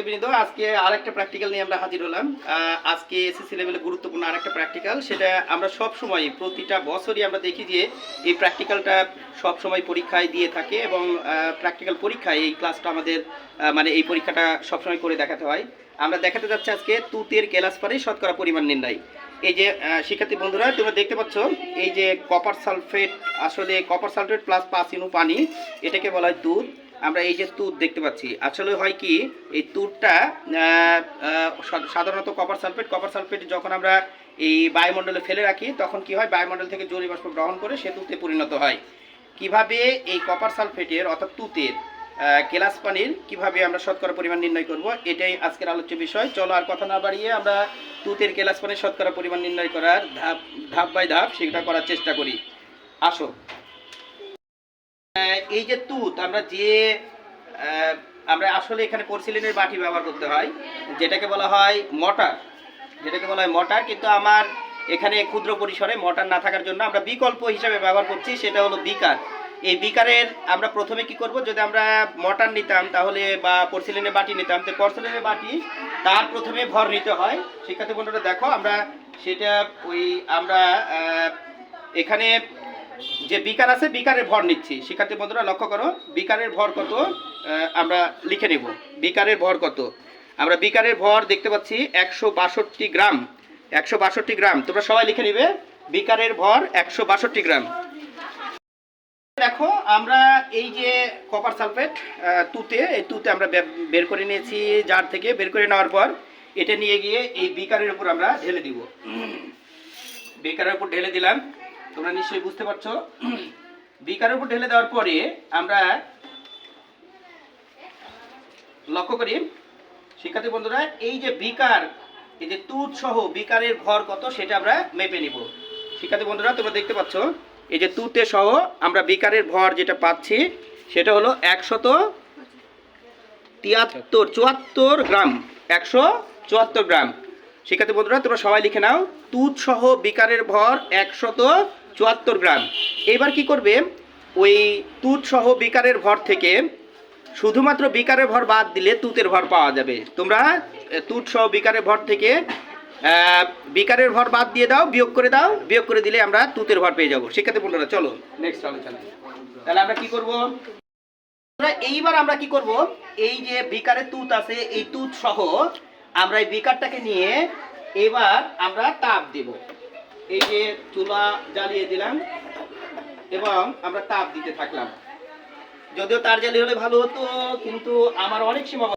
শিক্ষার্থীবৃন্দ আজকে আরেকটা প্র্যাকটিক্যাল নিয়ে আমরা হাজির হলাম। আজকে এসএসসি লেভেলে গুরুত্বপূর্ণ আরেকটা প্র্যাকটিক্যাল সেটা আমরা সব সময় প্রতিটা বছরই আমরা দেখি যে এই প্র্যাকটিক্যালটা সব সময় পরীক্ষায় দিয়ে থাকে এবং প্র্যাকটিক্যাল পরীক্ষায় এই ক্লাসটা আমাদের মানে এই পরীক্ষাটা সবসময় করে দেখাতে হয়। আমরা দেখাতে যাচ্ছি আজকে তুতের কেলাস পারে শতকরা পরিমাণ নির্ণয়। এই যে শিক্ষার্থী বন্ধুরা, তোমরা দেখতে পাচ্ছ, এই যে কপার সালফেট আসলে কপার সালফেট প্লাস পাঁচ ইনু পানি, এটাকে বলা হয় দুধ আমরা এই যে তুত দেখতে পাচ্ছি। আসলে হয় কি, এই তুতটা সাধারণত কপার সালফেট কপার সালফেট যখন আমরা এই বায়ুমণ্ডলে ফেলে রাখি, তখন কি হয়, বায়ুমণ্ডল থেকে জলীয় বাষ্প গ্রহণ করে সে তুতে পরিণত হয়। কীভাবে এই কপার সালফেটের অর্থাৎ তুতের কেলাস পানির, কীভাবে আমরা শতকরা পরিমাণ নির্ণয় করব, এটাই আজকের আলোচ্য বিষয়। চলো আর কথা না বাড়িয়ে আমরা তুতের কেলাস পানির শতকরা পরিমাণ নির্ণয় করার ধাপ ধাপ বাই ধাপ সেটা করার চেষ্টা করি। আসো। এই যে তুত, আমরা যে আমরা আসলে এখানে পোর্সিলিনের বাটি ব্যবহার করতে হয়, যেটাকে বলা হয় মটার। যেটাকে বলা হয় মটার, কিন্তু আমার এখানে ক্ষুদ্র পরিসরে মটার না থাকার জন্য আমরা বিকল্প হিসাবে ব্যবহার করছি, সেটা হলো বিকার। এই বিকারের আমরা প্রথমে কি করব, যদি আমরা মটার নিতাম তাহলে বা পোর্সিলিনের বাটি নিতাম, তো পোর্সিলিনের বাটি তার প্রথমে ভর নিতে হয়। শিক্ষার্থী বন্ধুরা, দেখো, আমরা সেটা ওই, আমরা এখানে যে বিকার আছে, বিকারের ভর নিচ্ছি। শিক্ষার্থী বন্ধুরা, লক্ষ্য করো, বিকারের ভর কত আমরা লিখে নেব। বিকারের ভর কত? আমরা বিকারের ভর দেখতে পাচ্ছি একশো বাষট্টি গ্রাম। একশো বাষট্টি গ্রাম। তোমরা সবাই লিখে নিবে। বিকারের ভর একশো বাষট্টি গ্রাম। দেখো, আমরা এই যে কপার সালফেট তুতে, এই তুতে আমরা বের করে নিয়েছি জার থেকে। বের করে নেওয়ার পর এটা নিয়ে গিয়ে এই বিকারের উপর আমরা ঢেলে দিব। বিকারের উপর ঢেলে দিলাম। তোমরা নিশ্চয়ই বুঝতে পারছ। বিকারের উপর ঢেলে দেওয়ার পরে আমরা লক্ষ্য করি, শিক্ষার্থী বন্ধুরা, এই যে বিকার, এই যে তুত সহ বিকারের ভর কত সেটা আমরা মেপে নিব। শিক্ষার্থী বন্ধুরা, তোমরা দেখতে পাচ্ছ, এই যে তুতে সহ আমরা বিকারের ভর যেটা পাচ্ছি, সেটা হলো একশত তিয়াত্তর, চুয়াত্তর গ্রাম, একশো চুয়াত্তর গ্রাম। শিক্ষার্থী বন্ধুরা, তোমরা সবাই লিখে নাও, তুত সহ বিকারের ভর একশত চুয়াত্তর গ্রাম। এবার কি করবে? ওই তুত সহ বিকারের ভর থেকে শুধুমাত্র বিকারের ভর বাদ দিলে তুতের ভর পাওয়া যাবে। তোমরা তুত সহ বিকারের ভর থেকে বিকারের ভর বাদ দিয়ে দাও, বিয়োগ করে দাও, বিয়োগ করে দিলে আমরা তুতের ভর পেয়ে যাব। শিক্ষার্থী বন্ধুরা চলো নেক্সট তাহলে আমরা কি করব? এইবার আমরা কি করব? এই যে বিকারের তুত আছে, এই তুত সহ আমরা এই বিকারটাকে নিয়ে এবার আমরা তাপ দেব। এই যে চুলা জ্বালিয়ে দিলাম এবং আমরা তাপ দিতে থাকলাম। যদিও তার জ্বালিয়ে হলে ভালো হতো, কিন্তু আমার অনেক সীমা